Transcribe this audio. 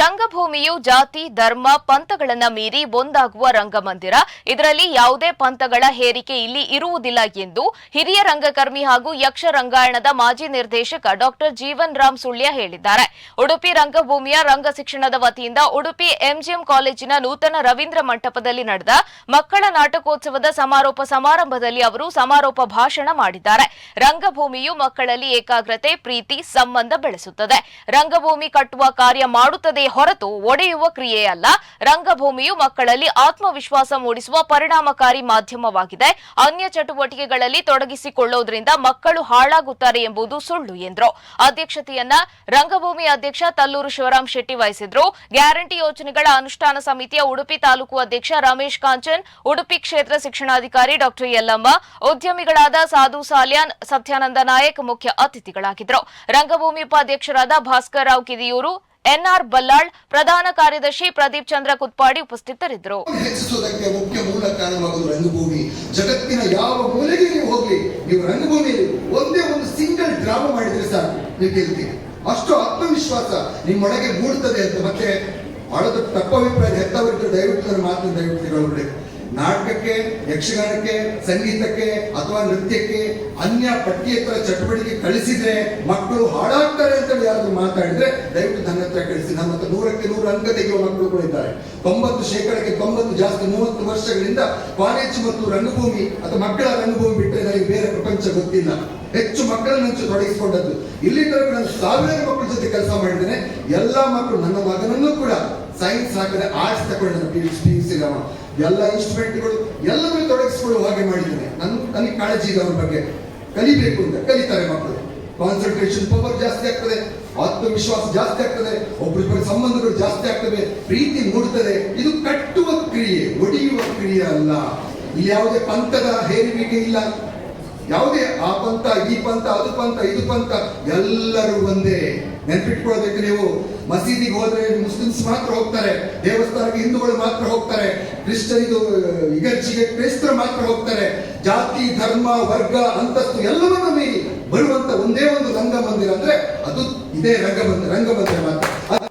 ರಂಗಭೂಮಿಯು ಜಾತಿ, ಧರ್ಮ, ಪಂಥಗಳನ್ನು ಮೀರಿ ಒಂದಾಗುವ ರಂಗಮಂದಿರ. ಇದರಲ್ಲಿ ಯಾವುದೇ ಪಂಥಗಳ ಹೇರಿಕೆ ಇಲ್ಲಿ ಇರುವುದಿಲ್ಲ ಎಂದು ಹಿರಿಯ ರಂಗಕರ್ಮಿ ಹಾಗೂ ಯಕ್ಷ ರಂಗಾಯಣದ ಮಾಜಿ ನಿರ್ದೇಶಕ ಡಾಕ್ಟರ್ ಜೀವನ್ ರಾಮ್ ಸುಳ್ಯ ಹೇಳಿದ್ದಾರೆ. ಉಡುಪಿ ರಂಗಭೂಮಿಯ ರಂಗ ಶಿಕ್ಷಣದ ವತಿಯಿಂದ ಉಡುಪಿ ಎಂಜಿಎಂ ಕಾಲೇಜಿನ ನೂತನ ರವೀಂದ್ರ ಮಂಟಪದಲ್ಲಿ ನಡೆದ ಮಕ್ಕಳ ನಾಟಕೋತ್ಸವದ ಸಮಾರೋಪ ಸಮಾರಂಭದಲ್ಲಿ ಅವರು ಸಮಾರೋಪ ಭಾಷಣ ಮಾಡಿದ್ದಾರೆ. ರಂಗಭೂಮಿಯು ಮಕ್ಕಳಲ್ಲಿ ಏಕಾಗ್ರತೆ, ಪ್ರೀತಿ, ಸಂಬಂಧ ಬೆಳೆಸುತ್ತದೆ. ರಂಗಭೂಮಿ ಕಟ್ಟುವ ಕಾರ್ಯ ಮಾಡುತ್ತದೆ ಹೊರತು ಒಡೆಯುವ ಕ್ರಿಯೆಯಲ್ಲ ರಂಗಭೂಮಿಯು ಮಕ್ಕಳಲ್ಲಿ ಆತ್ಮವಿಶ್ವಾಸ ಮೂಡಿಸುವ ಪರಿಣಾಮಕಾರಿ ಮಾಧ್ಯಮವಾಗಿದೆ. ಅನ್ಯ ಚಟುವಟಿಕೆಗಳಲ್ಲಿ ತೊಡಗಿಸಿಕೊಳ್ಳುವುದರಿಂದ ಮಕ್ಕಳು ಹಾಳಾಗುತ್ತಾರೆ ಎಂಬುದು ಸುಳ್ಳು ಎಂದರು. ಅಧ್ಯಕ್ಷತೆಯನ್ನ ರಂಗಭೂಮಿ ಅಧ್ಯಕ್ಷ ತಲ್ಲೂರು ಶಿವರಾಮ್ ಶೆಟ್ಟಿ ವಹಿಸಿದ್ರು. ಗ್ಯಾರಂಟಿ ಯೋಜನೆಗಳ ಅನುಷ್ಠಾನ ಸಮಿತಿಯ ಉಡುಪಿ ತಾಲೂಕು ಅಧ್ಯಕ್ಷ ರಮೇಶ್ ಕಾಂಚನ್, ಉಡುಪಿ ಕ್ಷೇತ್ರ ಶಿಕ್ಷಣಾಧಿಕಾರಿ ಡಾಕ್ಟರ್ ಯಲ್ಲಮ್ಮ, ಉದ್ಯಮಿಗಳಾದ ಸಾಧು ಸಾಲ್ಯಾನ್, ಸತ್ಯಾನಂದ ನಾಯಕ್ ಮುಖ್ಯ ಅತಿಥಿಗಳಾಗಿದ್ದರು ರಂಗಭೂಮಿ ಉಪಾಧ್ಯಕ್ಷರಾದ ಭಾಸ್ಕರ್ ರಾವ್ ಕಿದಿಯೂರು ಎನ್ಆರ್ ಬಲ್ಲಾಳ್, ಪ್ರಧಾನ ಕಾರ್ಯದರ್ಶಿ ಪ್ರದೀಪ್ ಚಂದ್ರ ಕುತ್ಪಾಡಿ ಉಪಸ್ಥಿತರಿದ್ದರು. ಹೆಚ್ಚಿಸುವುದಕ್ಕೆ ಮುಖ್ಯ ಮೂಲ ಕಾರಣವಾಗುವುದು ರಂಗಭೂಮಿ. ಜಗತ್ತಿನ ಯಾವ ಮೂಲೆಗೆ ನೀವು ಹೋಗ್ಲಿ, ನೀವು ರಂಗಭೂಮಿಯಲ್ಲಿ ಒಂದೇ ಒಂದು ಸಿಂಗಲ್ ಡ್ರಾಮಾ ಮಾಡಿದ್ರೆ ಸಾಕು. ನೀವು ಅಷ್ಟು ಆತ್ಮವಿಶ್ವಾಸ ನಿಮ್ಮೊಳಗೆ ಮೂಡುತ್ತದೆ ಅಂತ ಮತ್ತೆ ಬಹಳ ದೊಡ್ಡ ತಪ್ಪಭಿಪ್ರಾಯ ಹೆತ್ತವರಿದ್ದರೆ ದಯವಿಟ್ಟು ನನ್ನ ಮಾತನ್ನು ದಯವಿಟ್ಟು ತಿಳ್ಕೊಳ್ಬಿಡಿ ನಾಟಕಕ್ಕೆ, ಯಕ್ಷಗಾನಕ್ಕೆ, ಸಂಗೀತಕ್ಕೆ ಅಥವಾ ನೃತ್ಯಕ್ಕೆ ಅನ್ಯ ಪಠ್ಯೇತರ ಚಟುವಟಿಕೆ ಕಳಿಸಿದ್ರೆ ಮಕ್ಕಳು ಹಾಳಾಗ್ತಾರೆ ಅಂತ ಯಾರಾದ್ರೂ ಮಾತಾಡಿದ್ರೆ ದಯವಿಟ್ಟು ನನ್ನ ಹತ್ರ ಕಳಿಸಿ. ನಮ್ಮ ಹತ್ರ ನೂರಕ್ಕೆ ನೂರು ಅಂಕ ತೆಗೆಯುವ ಮಕ್ಕಳು ಕೂಡ ಇದ್ದಾರೆ. ತೊಂಬತ್ತು ಶೇಕಡಕ್ಕೆ ತೊಂಬತ್ತು, ಜಾಸ್ತಿ ಮೂವತ್ತು ವರ್ಷಗಳಿಂದ ಕಾಲೇಜು ಮತ್ತು ರಂಗಭೂಮಿ ಅಥವಾ ಮಕ್ಕಳ ರಂಗಭೂಮಿ ಬಿಟ್ಟರೆ ನನಗೆ ಬೇರೆ ಪ್ರಪಂಚ ಗೊತ್ತಿಲ್ಲ. ಹೆಚ್ಚು ಮಕ್ಕಳನ್ನು ಹೆಚ್ಚು ತೊಡಗಿಸಿಕೊಂಡದ್ದು. ಇಲ್ಲಿ ನಾನು ಸಾವಿರಾರು ಮಕ್ಕಳ ಜೊತೆ ಕೆಲಸ ಮಾಡಿದ್ದೇನೆ. ಎಲ್ಲ ಮಕ್ಕಳು ನನ್ನ ಮಗನನ್ನು ಕೂಡ ಸೈನ್ಸ್ ಹಾಕದೆ ಆರ್ಟ್ಸ್ ತಗೊಂಡು ಪಿ ಯು ಸಿ ಎಲ್ಲ ಇನ್ಸ್ಟ್ರೂಮೆಂಟ್ಗಳು ಎಲ್ಲವನ್ನೂ ತೊಡಗಿಸಿಕೊಳ್ಳುವ ಹಾಗೆ ಮಾಡಿದ್ದೇನೆ. ನನ್ನ ನನಗೆ ಕಾಳಜಿ ಇದೆ ಅವ್ರ ಬಗ್ಗೆ. ಕಲಿಬೇಕು ಅಂತ. ಕಲಿತಾರೆ ಮಕ್ಕಳು. ಕಾನ್ಸಂಟ್ರೇಷನ್ ಪವರ್ ಜಾಸ್ತಿ ಆಗ್ತದೆ. ಆತ್ಮವಿಶ್ವಾಸ ಜಾಸ್ತಿ ಆಗ್ತದೆ. ಒಬ್ಬರಿಬ್ಬರ ಸಂಬಂಧಗಳು ಜಾಸ್ತಿ ಆಗ್ತದೆ ಪ್ರೀತಿ ಮೂಡುತ್ತದೆ ಇದು ಕಟ್ಟುವ ಕ್ರಿಯೆ, ಒಡೆಯುವ ಕ್ರಿಯೆ ಅಲ್ಲ. ಇಲ್ಲಿ ಯಾವುದೇ ಪಂಥದ ಹೇರಿಕೆ ಇಲ್ಲ. ಯಾವುದೇ ಆ ಪಂಥ, ಈ ಪಂಥ, ಅದು ಪಂಥ, ಇದು ಪಂಥ, ಎಲ್ಲರೂ ಒಂದೇ. ನೆನ್ಪಿಟ್ಕೊಳ್ಬೇಕು ನೀವು. ಮಸೀದಿಗೆ ಹೋದ್ರೆ ಮುಸ್ಲಿಮ್ಸ್ ಮಾತ್ರ ಹೋಗ್ತಾರೆ, ದೇವಸ್ಥಾನಕ್ಕೆ ಹಿಂದೂಗಳು ಮಾತ್ರ ಹೋಗ್ತಾರೆ, ಕ್ರಿಶ್ಚಿಯನಿದು ಇಗರ್ಜಿಗೆ ಕ್ರೈಸ್ತರು ಮಾತ್ರ ಹೋಗ್ತಾರೆ. ಜಾತಿ, ಧರ್ಮ, ವರ್ಗ, ಅಂತಸ್ತು ಎಲ್ಲವನ್ನು ಮೀರಿ ಬರುವಂತ ಒಂದೇ ಒಂದು ರಂಗಮಂದಿರ ಅಂದ್ರೆ ಅದು ಇದೇ ರಂಗಮಂದಿರ ರಂಗಮಂದಿರ ಮಾತ್ರ.